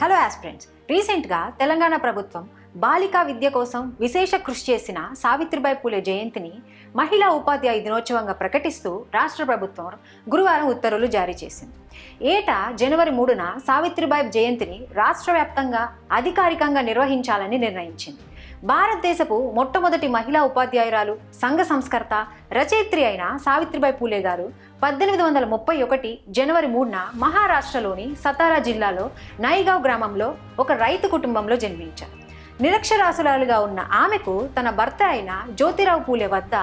Hello aspirants రీసెంట్గా తెలంగాణ ప్రభుత్వం బాలికా విద్య కోసం విశేష కృషి చేసిన సావిత్రిబాయి పూలే జయంతిని మహిళా ఉపాధ్యాయ దినోత్సవంగా ప్రకటిస్తూ రాష్ట్ర ప్రభుత్వం గురువారం ఉత్తర్వులు జారీ చేసింది. ఏటా జనవరి మూడున సావిత్రిబాయి జయంతిని రాష్ట్ర వ్యాప్తంగా అధికారికంగా నిర్వహించాలని నిర్ణయించింది. భారతదేశపు మొట్టమొదటి మహిళా ఉపాధ్యాయురాలు సంఘ సంస్కర్త రచయిత్రి అయిన సావిత్రిబాయి పూలే గారు పద్దెనిమిది వందల ముప్పై ఒకటి జనవరి మూడున మహారాష్ట్రలోని సతారా జిల్లాలో నైగావ్ గ్రామంలో ఒక రైతు కుటుంబంలో జన్మించారు. నిరక్షరాసురాలుగా ఉన్న ఆమెకు తన భర్త అయిన జ్యోతిరావు పూలే వద్ద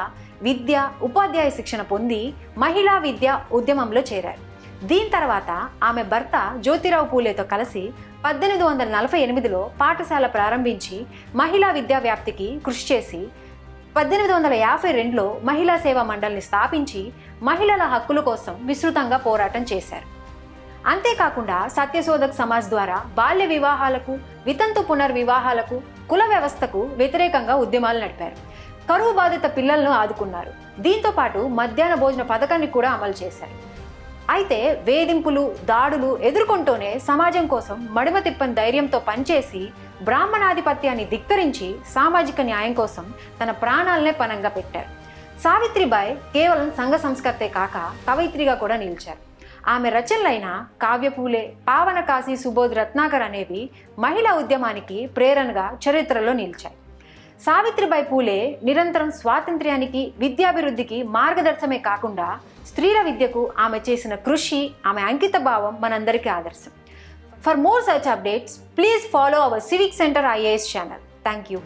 విద్య ఉపాధ్యాయ శిక్షణ పొంది మహిళా విద్య ఉద్యమంలో చేరారు. దీని తర్వాత ఆమె భర్త జ్యోతిరావు పూలేతో కలిసి పద్దెనిమిది వందల నలభై ఎనిమిదిలో పాఠశాల ప్రారంభించి మహిళా విద్యా వ్యాప్తికి కృషి చేసి పద్దెనిమిది వందల యాభై రెండులో మహిళా సేవా మండలిని స్థాపించి మహిళల హక్కుల కోసం విస్తృతంగా పోరాటం చేశారు. అంతేకాకుండా సత్యశోధక్ సమాజ్ ద్వారా బాల్య వివాహాలకు వితంతు పునర్వివాహాలకు కుల వ్యవస్థకు వ్యతిరేకంగా ఉద్యమాలు నడిపారు. కరువు బాధిత పిల్లలను ఆదుకున్నారు. దీంతో పాటు మధ్యాహ్న భోజన పథకాన్ని కూడా అమలు చేశారు. అయితే వేధింపులు దాడులు ఎదుర్కొంటూనే సమాజం కోసం మడిమ తిప్పని ధైర్యంతో పనిచేసి బ్రాహ్మణాధిపత్యాన్ని ధిక్కరించి సామాజిక న్యాయం కోసం తన ప్రాణాలనే పనంగా పెట్టారు. సావిత్రిబాయి కేవలం సంఘ సంస్కర్తే కాక కవయిత్రిగా కూడా నిలిచారు. ఆమె రచనలైన కావ్యపూలే పావన కాశీ సుబోధ్ రత్నాకర్ అనేవి మహిళా ఉద్యమానికి ప్రేరణగా చరిత్రలో నిలిచాయి. సావిత్రిబాయి పూలే నిరంతరం స్వాతంత్ర్యానికి విద్యాభివృద్ధికి మార్గదర్శమే కాకుండా స్త్రీల విద్యకు ఆమె చేసిన కృషి ఆమె అంకిత భావం మనందరికీ ఆదర్శం. For more such updates please follow our civic centre IAS channel thank you